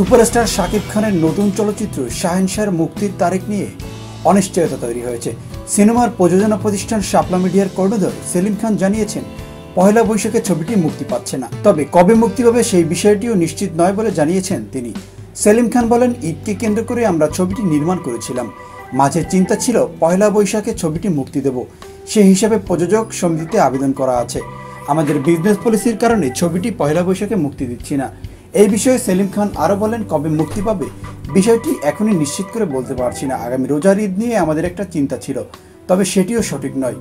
Superstar Shakib খানের নতুন চলচ্চিত্র শাহেনশাহের মুক্তির তারিখ নিয়ে অনিশ্চয়তা তৈরি হয়েছে। সিনেমার প্রযোজনা প্রতিষ্ঠান শাপলা মিডিয়ার কর্ণধার সেলিম খান জানিয়েছেন পয়লা বৈশাখে ছবিটি মুক্তি পাচ্ছে না। তবে কবে মুক্তি পাবে সেই বিষয়টিও নিশ্চিত নয় বলে জানিয়েছেন তিনি। সেলিম খান বলেন, ঈদকে কেন্দ্র করে আমরা ছবিটি নির্মাণ করেছিলাম। মাঝে চিন্তা ছিল, পহেলা বৈশাখে ছবিটি মুক্তি দেব। সেই হিসাবে প্রযোজক সমিতিতে আবেদন করা আছে। আমাদের বিজনেস পলিসির কারণে ছবিটি পয়লা বৈশাখে মুক্তি দিচ্ছি না। এই বিষয়ে সেলিম খান আরও বলেন কবে মুক্তি পাবে? বিষয়টি এখনই নিশ্চিত করে বলতে পারছি না। আগামী রোজার ঈদ নিয়ে আমাদের একটা চিন্তা ছিল, তবে সেটিও সঠিক নয়।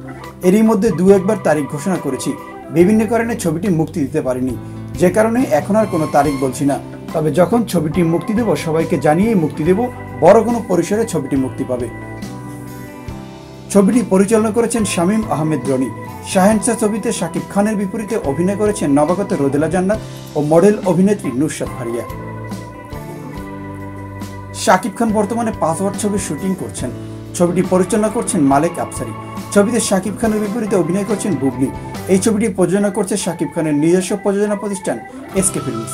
এরই মধ্যে দু একবার তারিখ ঘোষণা করেছি। বিভিন্ন কারণে ছবিটি মুক্তি দিতে পারিনি। যে কারণে এখন আর কোনো তারিখ বলছি না। তবে যখন ছবিটি মুক্তি দেব, সবাইকে জানিয়েই মুক্তি দেব, বড় কোনো পরিসরে ছবিটি মুক্তি পাবে। ছবিটি পরিচালনা করেছেন শামীম আহমেদ রনি। শাহেনশাহ ছবিতে শাকিব খানের বিপরীতে অভিনয় করেছেন নবাগত রোদেলা জান্নাত ও মডেল অভিনেত্রী নুসরাত ফারিয়া। শাকিব খান বর্তমানে পাসওয়ার্ড ছবির শুটিং করছেন। ছবিটি পরিচালনা করছেন মালেক আফসারি। ছবিতে শাকিব খানের বিপরীতে অভিনয় করছেন বুবলি। এই ছবিটি প্রযোজনা করছে শাকিব খানের নিজস্ব প্রযোজনা প্রতিষ্ঠান এসকে ফিল্মস।